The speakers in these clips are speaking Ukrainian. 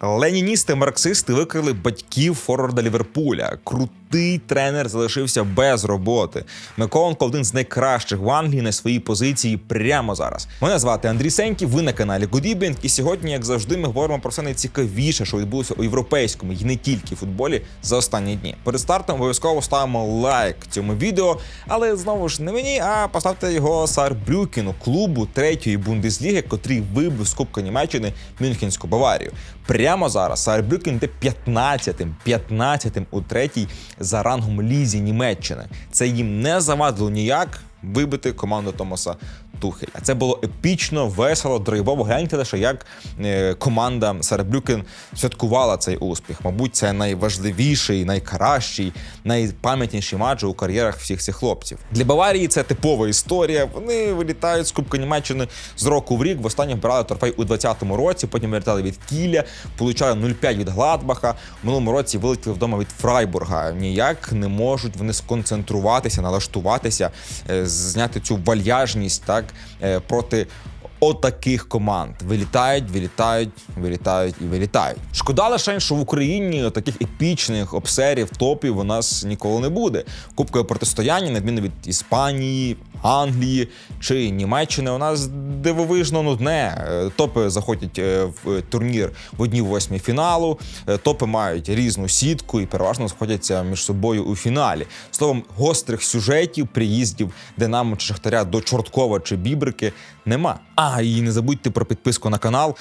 Леніністи, марксисти викрили батьків форварда Ліверпуля. Крутий тренер залишився без роботи. Миколенко один з найкращих в Англії на своїй позиції прямо зараз. Мене звати Андрій Сеньків. Ви на каналі Good І сьогодні, як завжди, ми говоримо про все найцікавіше, що відбулося у європейському і не тільки футболі за останні дні. Перед стартом обов'язково ставимо лайк цьому відео, але знову ж не мені, а поставте його Сарбрюкіну, клубу третьої бундесліги, котрий вибив з Кубка Німеччини Мюнхенську Баварію. Прямо зараз Сарбрюкен йде 15-тим, 15-тим у третій за рангом лізі Німеччини. Це їм не завадило ніяк вибити команду Томаса Тухеля. Це було епічно, весело, драйвово. Гляньте лише, як е, команда Сарбрюкен святкувала цей успіх. Мабуть, це найважливіший, найкращий, найпам'ятніший матч у кар'єрах всіх цих хлопців. Для Баварії це типова історія. Вони вилітають з Кубка Німеччини з року в рік. Востаннє брали трофей у 2020 році. Потім вилітали від Кіля, получали 0,5 від Гладбаха. В минулому році вилетіли вдома від Фрайбурга. Ніяк не можуть вони сконцентруватися, налаштуватися, е, зняти цю вальяжність так е, проти. Отаких команд вилітають, вилітають, вилітають і вилітають. Шкода лише, що в Україні таких епічних обсерів, топів у нас ніколи не буде. Кубкове протистояння, на відміну від Іспанії, Англії чи Німеччини, у нас дивовижно нудне. Е, Топи заходять е, в турнір в одній восьмій фіналу. е, Топи мають різну сітку і переважно сходяться між собою у фіналі. Словом, гострих сюжетів, приїздів Динамо чи Шахтаря до Чорткова чи Бібрики нема. А і не забудьте про підписку на канал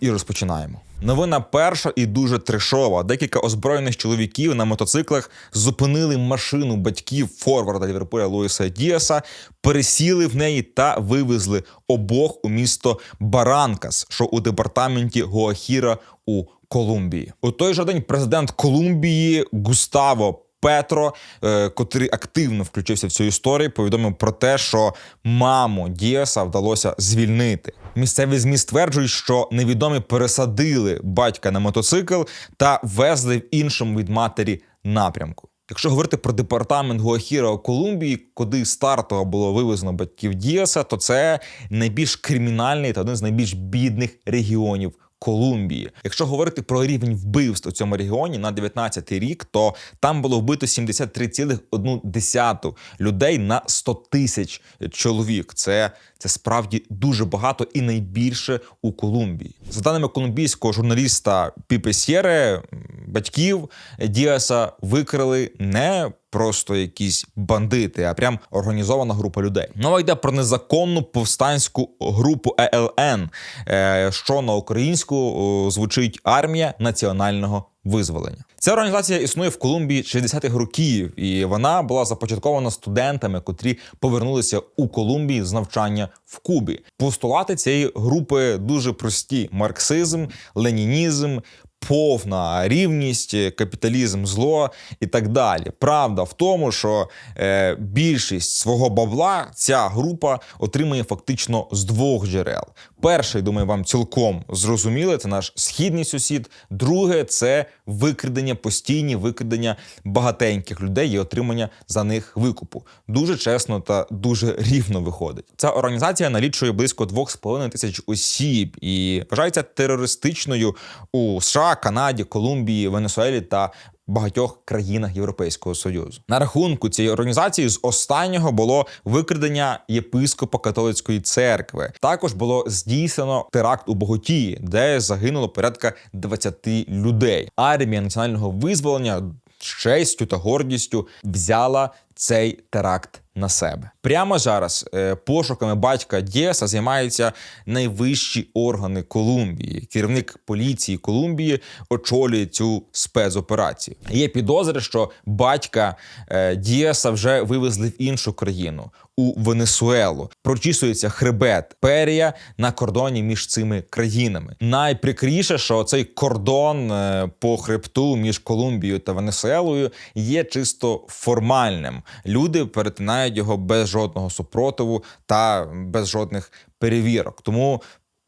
і розпочинаємо. Новина перша і дуже трешова. Декілька озброєних чоловіків на мотоциклах зупинили машину батьків форварда Ліверпуля Луїса Діаса, пересіли в неї та вивезли обох у місто Баранкас, що у департаменті Гоахіра у Колумбії. У той же день президент Колумбії Густаво. Петро, е, котрий активно включився в цю історію, повідомив про те, що маму Діаса вдалося звільнити. Місцеві ЗМІ стверджують, що невідомі пересадили батька на мотоцикл та везли в іншому від матері напрямку. Якщо говорити про департамент Гуахіра у Колумбії, куди стартово було вивезено батьків Діаса, то це найбільш кримінальний та один з найбільш бідних регіонів Колумбії. Якщо говорити про рівень вбивств у цьому регіоні на 19-й рік, то там було вбито 73,1 людей на 100 тисяч чоловік. Це, це справді дуже багато і найбільше у Колумбії. За даними колумбійського журналіста Піпе Сєре, батьків Діаса викрили не просто якісь бандити, а прям організована група людей. Мова йде про незаконну повстанську групу ЕЛН, е, що на українську звучить армія національного визволення. Ця організація існує в Колумбії 60-х років, і вона була започаткована студентами, котрі повернулися у Колумбії з навчання в Кубі. Постулати цієї групи дуже прості: марксизм, ленінізм. Повна рівність, капіталізм, зло і так далі. Правда в тому, що е, більшість свого бабла ця група отримує фактично з двох джерел. Перший, думаю, вам цілком зрозуміли, це наш східний сусід. Друге це викрадення, постійні викрадення багатеньких людей і отримання за них викупу. Дуже чесно та дуже рівно виходить. Ця організація налічує близько 2,5 тисяч осіб і вважається терористичною у США, Канаді, Колумбії, Венесуелі та багатьох країнах Європейського союзу. На рахунку цієї організації з останнього було викрадення єпископа католицької церкви. Також було здійснено теракт у Боготії, де загинуло порядка 20 людей. Армія національного визволення з честю та гордістю взяла цей теракт на себе. Прямо зараз е, пошуками батька Дієса займаються найвищі органи Колумбії. Керівник поліції Колумбії очолює цю спецоперацію. Є підозри, що батька е, Діаса вже вивезли в іншу країну у Венесуелу. Прочісується хребет Перія на кордоні між цими країнами. Найприкріше, що цей кордон е, по хребту між Колумбією та Венесуелою є чисто формальним. Люди перетинають його без жодного супротиву та без жодних перевірок. Тому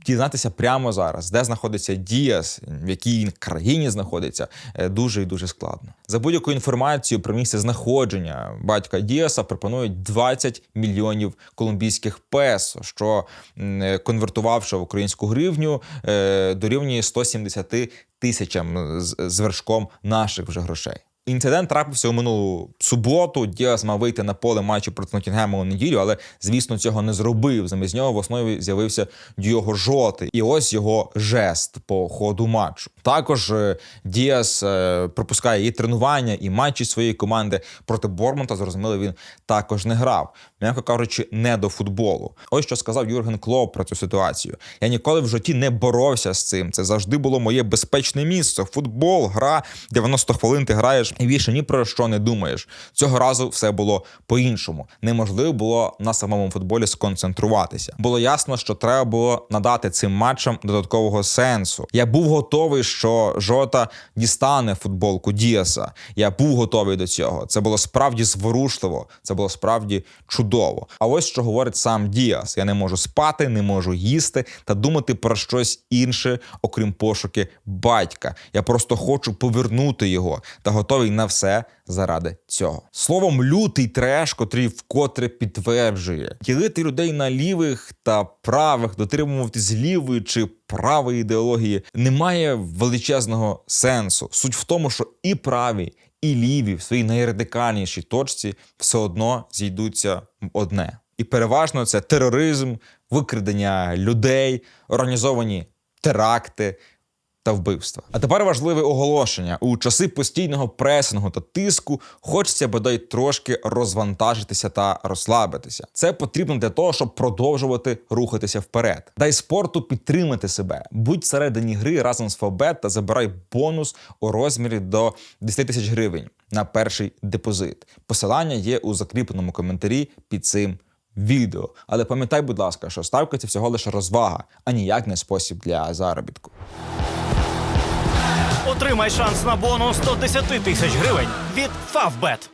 дізнатися прямо зараз, де знаходиться Діас, в якій країні знаходиться, е, дуже і дуже складно. За будь-яку інформацію про місце знаходження батька Діаса пропонують 20 мільйонів колумбійських песо, що е, конвертувавши в українську гривню, е, дорівнює 170 тисячам з вершком наших вже грошей. Інцидент трапився у минулу суботу. Діас мав вийти на поле матчу проти Нотінгема у неділю, але звісно цього не зробив. Замість нього в основі з'явився Діого Жоти, і ось його жест по ходу матчу. Також е, Діас е, пропускає і тренування, і матчі своєї команди проти Бормонта. Зрозуміло, він також не грав. М'яко кажучи, не до футболу. Ось що сказав Юрген Клоп про цю ситуацію. Я ніколи в житті не боровся з цим. Це завжди було моє безпечне місце. Футбол, гра, 90 хвилин ти граєш і більше ні про що не думаєш. Цього разу все було по-іншому. Неможливо було на самому футболі сконцентруватися. Було ясно, що треба було надати цим матчам додаткового сенсу. Я був готовий, що Жота дістане футболку Діаса. Я був готовий до цього. Це було справді зворушливо, це було справді чудово. А ось що говорить сам Діас: я не можу спати, не можу їсти та думати про щось інше, окрім пошуки батька. Я просто хочу повернути його та готовий на все заради цього. Словом, лютий треш, котрий вкотре підтверджує, ділити людей на лівих та правих, дотримуватись лівої чи правої ідеології немає величезного сенсу. Суть в тому, що і праві, і ліві в своїй найрадикальнішій точці все одно зійдуться в одне. І переважно це тероризм, викрадення людей, організовані теракти, та вбивства. А тепер важливе оголошення: у часи постійного пресингу та тиску хочеться бодай трошки розвантажитися та розслабитися. Це потрібно для того, щоб продовжувати рухатися вперед. Дай спорту підтримати себе. Будь всередині гри разом з Фабет та забирай бонус у розмірі до 10 тисяч гривень на перший депозит. Посилання є у закріпленому коментарі під цим. Відео, але пам'ятай, будь ласка, що ставка це всього лише розвага, а ніяк не спосіб для заробітку. Отримай шанс на бонус 110 тисяч гривень від Favbet.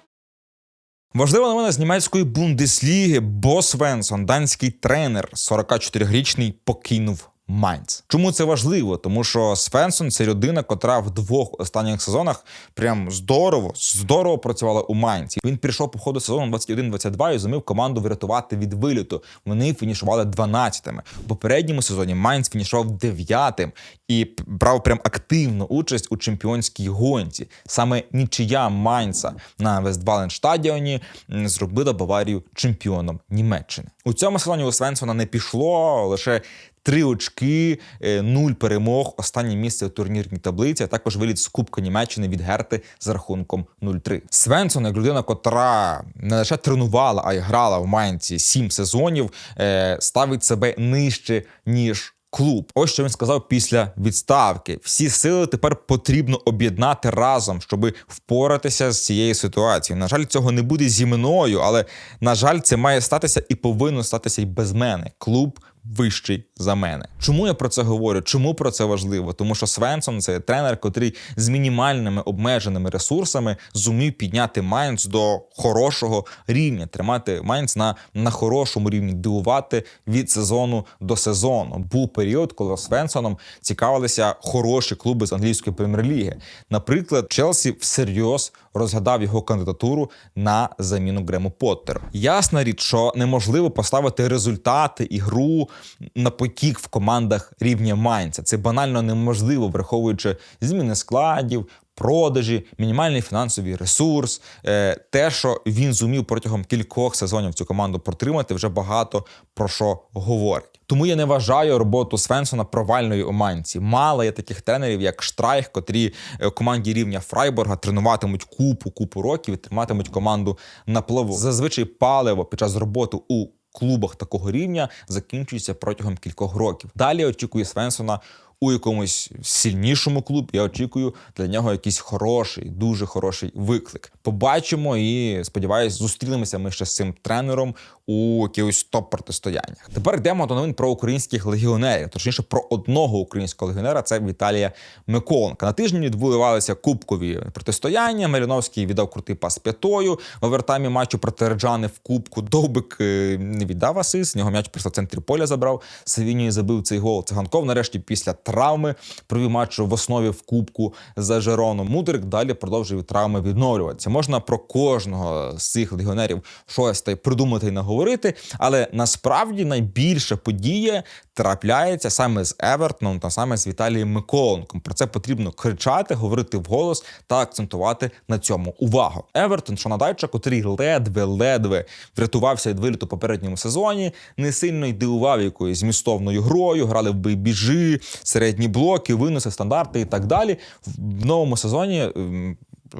Важлива новина з німецької бундесліги. Бо Свенсон, данський тренер, 44-річний, покинув Майнц. Чому це важливо? Тому що Свенсон це людина, котра в двох останніх сезонах прям здорово, здорово працювала у Майнці. Він прийшов по ходу сезону 21-22 і зумів команду врятувати від виліту. Вони фінішували 12-ми. В попередньому сезоні Майнц фінішував 9-тим і брав прям активну участь у чемпіонській гонці. Саме нічия Майнца на Вестбален-стадіоні зробила Баварію чемпіоном Німеччини. У цьому сезоні у Свенсона не пішло лише Три очки, е, нуль перемог, останнє місце у турнірній таблиці, а також виліт з Кубка Німеччини від Герти з рахунком 0-3. Свенсон, як людина, котра не лише тренувала, а й грала в Майнці сім сезонів, е, ставить себе нижче ніж. Клуб, ось що він сказав після відставки. Всі сили тепер потрібно об'єднати разом, щоб впоратися з цією ситуацією. На жаль, цього не буде зі мною, але на жаль, це має статися і повинно статися й без мене. Клуб вищий за мене. Чому я про це говорю? Чому про це важливо? Тому що Свенсон це тренер, котрий з мінімальними обмеженими ресурсами зумів підняти Майнц до хорошого рівня, тримати Майнц на, на хорошому рівні, дивувати від сезону до сезону. Був період, коли Свенсоном цікавилися хороші клуби з англійської прем'єр-ліги. Наприклад, Челсі всерйоз розглядав його кандидатуру на заміну Грему Поттеру. Ясна річ, що неможливо поставити результати і гру на потік в командах рівня Майнця. Це банально неможливо, враховуючи зміни складів. Продажі, мінімальний фінансовий ресурс, е, те, що він зумів протягом кількох сезонів цю команду протримати, вже багато про що говорить. Тому я не вважаю роботу Свенсона провальною у Манці. Мало є таких тренерів, як Штрайх, котрі е, команді рівня Фрайборга тренуватимуть купу купу років і триматимуть команду на плаву. Зазвичай паливо під час роботи у клубах такого рівня закінчується протягом кількох років. Далі очікує Свенсона у якомусь сильнішому клубі. Я очікую для нього якийсь хороший, дуже хороший виклик. Побачимо і сподіваюся, зустрінемося ми ще з цим тренером у якихось топ-протистояннях. Тепер йдемо до новин про українських легіонерів, точніше про одного українського легіонера. Це Віталія Миколенка. На тижні відбувалися кубкові протистояння. Меліновський віддав крутий пас п'ятою в овертаймі матчу проти Реджани в кубку. Довбик е, не віддав асист, нього м'яч просто в центрі поля забрав. Савіній забив цей гол. Циганков нарешті після травми провів матч в основі в кубку за Жероном. Мудрик далі продовжує травми відновлюватися. Можна про кожного з цих легіонерів щось та й придумати і наговорити, але насправді найбільша подія трапляється саме з Евертоном та саме з Віталієм Миколенком. Про це потрібно кричати, говорити вголос та акцентувати на цьому увагу. Евертон, що надайча, котрий ледве-ледве врятувався від виліту попередньому сезоні, не сильно й дивував якоюсь змістовною грою, грали в бейбіжі, середні блоки, виноси, стандарти і так далі. В новому сезоні. ем,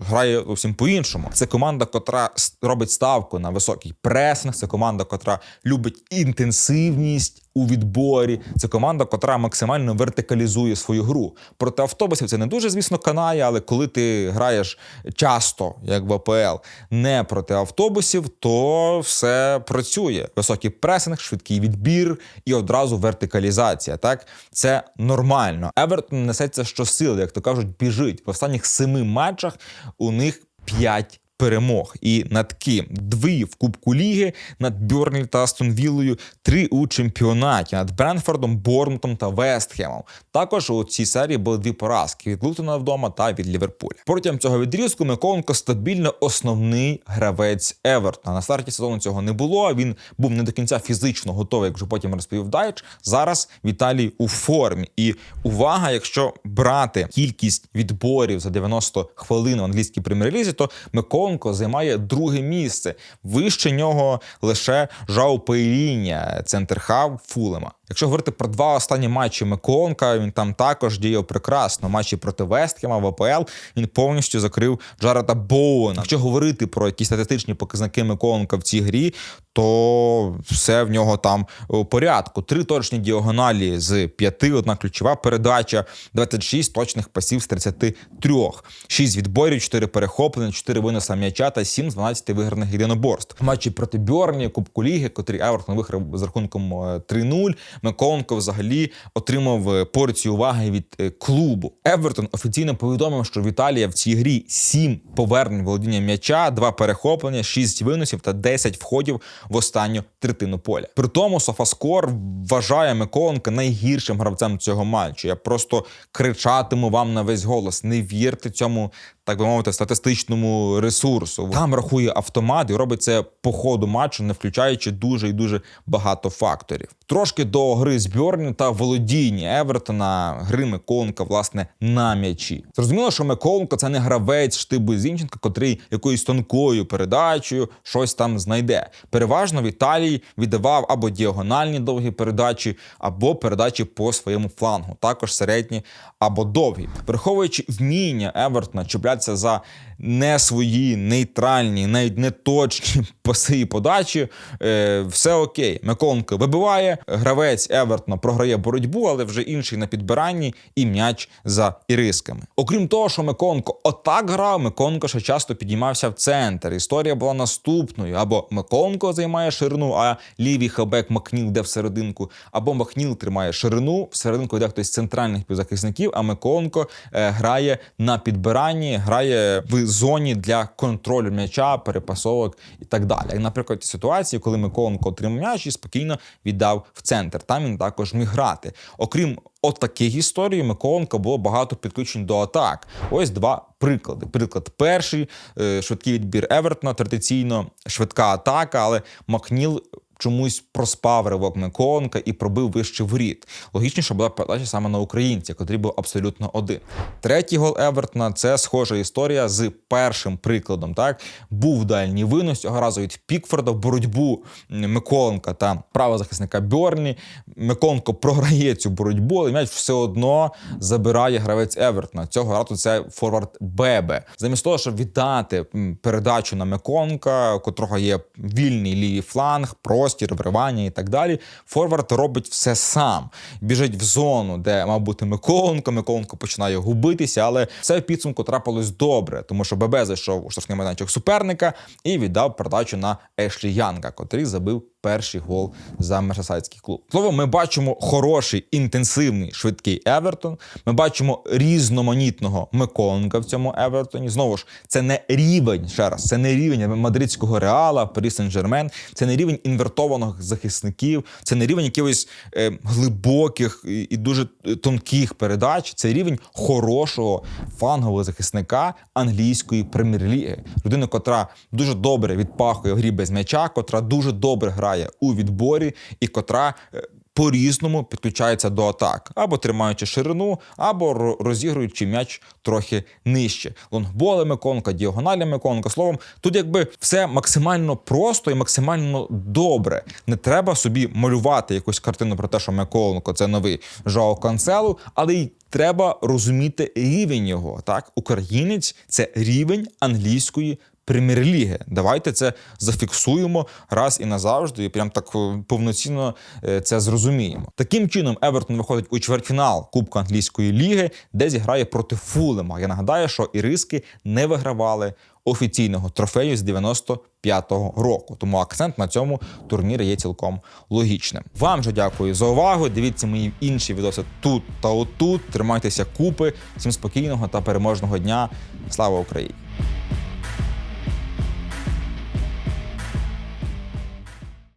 Грає зовсім по-іншому. Це команда, котра робить ставку на високий пресинг. Це команда, котра любить інтенсивність у відборі. Це команда, котра максимально вертикалізує свою гру. Проти автобусів це не дуже, звісно, канає, але коли ти граєш часто, як в АПЛ, не проти автобусів, то все працює. Високий пресинг, швидкий відбір і одразу вертикалізація. Так це нормально. Евертон несеться щосили, як то кажуть, біжить. В останніх семи матчах у них п'ять перемог. І над ким? Дві в Кубку Ліги, над Бьорнлі та Астон Віллою, три у чемпіонаті, над Бренфордом, Бормутом та Вестхемом. Також у цій серії були дві поразки від Лутона вдома та від Ліверпуля. Протягом цього відрізку Миколенко стабільно основний гравець Евертона. На старті сезону цього не було. Він був не до кінця фізично готовий, як вже потім розповів Дайч. Зараз Віталій у формі. І увага, якщо брати кількість відборів за 90 хвилин в англійській прем'єр-лізі, то Миколенко займає друге місце. Вище нього лише Жау Пейління, центр хав Фулема. Якщо говорити про два останні матчі Миколенка, він там також діяв прекрасно. Матчі проти Вестхема в АПЛ він повністю закрив Джареда Боуена. Якщо говорити про якісь статистичні показники Миколенка в цій грі, то все в нього там у порядку. Три точні діагоналі з п'яти, одна ключова передача, 26 точних пасів з 33, 6 відборів, 4 перехоплення, 4 виноса м'яча та 7 з 12 виграних єдиноборств. Матчі проти Бьорні, Кубку Ліги, котрий Евертон виграв з рахунком е, 3-0. Миколенко взагалі отримав е, порцію уваги від е, клубу. Евертон офіційно повідомив, що Віталія в цій грі 7 повернень володіння м'яча, 2 перехоплення, 6 виносів та 10 входів в останню третину поля. При тому Софаскор вважає Миколенка найгіршим гравцем цього матчу. Я просто кричатиму вам на весь голос. Не вірте цьому. Так би мовити, статистичному ресурсу там рахує автомат і робить це по ходу матчу, не включаючи дуже і дуже багато факторів. Трошки до гри з Бьорні та володіння Евертона, гри Миколенка, власне, на м'ячі. Зрозуміло, що Миколенко це не гравець штибу Зінченка, котрий якоюсь тонкою передачею щось там знайде. Переважно Віталій віддавав або діагональні довгі передачі, або передачі по своєму флангу, також середні або довгі, враховуючи вміння Евертона чіплятися за не свої нейтральні, навіть не точні паси і подачі. Е, все окей. Миколенко вибиває, гравець Евертона програє боротьбу, але вже інший на підбиранні і м'яч за ірисками. Окрім того, що Миколенко отак грав, Миколенко ще часто підіймався в центр. Історія була наступною: або Миколенко займає ширину, а лівий хабек Макніл йде всерединку, або Макніл тримає ширину, всерединку йде хтось з центральних півзахисників, а Миколенко е, грає на підбиранні, грає в зоні для контролю м'яча, перепасовок і так далі. Як, наприклад, ситуації, коли Миколенко отримав м'яч і спокійно віддав в центр. Там він також міг грати. Окрім от таких історій, Миколенко було багато підключень до атак. Ось два приклади. Приклад перший е, швидкий відбір Евертона, традиційно швидка атака, але Макніл. Чомусь проспав ривок Миколенка і пробив вище воріт. Логічніше була передача саме на українця, котрий був абсолютно один. Третій гол Евертона це схожа історія з першим прикладом. Так був дальній винос цього разу від Пікфорда в боротьбу Миколенка та правозахисника Бьорні. Миколенко програє цю боротьбу, але м'яч все одно забирає гравець Евертона. Цього разу це форвард Бебе. Замість того, щоб віддати передачу на Миколенка, у котрого є вільний лівий фланг, простір, простір, вривання і так далі. Форвард робить все сам. Біжить в зону, де мав бути Миколенко. Миколенко починає губитися, але все в підсумку трапилось добре, тому що ББ зайшов у штрафний майданчик суперника і віддав передачу на Ешлі Янга, котрий забив перший гол за мерсесайдський клуб. Словом, ми бачимо хороший, інтенсивний, швидкий Евертон. Ми бачимо різноманітного Миколенка в цьому Евертоні. Знову ж, це не рівень ще раз, це не рівень мадридського реала, Парі Сен-Жермен, це не рівень інвертованих захисників, це не рівень якихось е, глибоких і, дуже тонких передач. Це рівень хорошого фангового захисника англійської прем'єр-ліги. Людина, котра дуже добре відпахує в грі без м'яча, котра дуже добре грає у відборі і котра. е, По-різному підключається до атак, або тримаючи ширину, або розігруючи м'яч трохи нижче. Лонгболи Миконка, діагоналі Миконка. Словом, тут якби все максимально просто і максимально добре. Не треба собі малювати якусь картину про те, що Миколенко це новий Жао Канцелу, але й треба розуміти рівень його. Так, українець це рівень англійської прем'єр-ліги. Давайте це зафіксуємо раз і назавжди, і прям так е, повноцінно е, це зрозуміємо. Таким чином, Евертон виходить у чвертьфінал Кубка англійської ліги, де зіграє проти Фулема. Я нагадаю, що іриски не вигравали офіційного трофею з 95-го року. Тому акцент на цьому турнірі є цілком логічним. Вам же дякую за увагу. Дивіться мої інші відоси тут та отут. Тримайтеся купи. Всім спокійного та переможного дня. Слава Україні!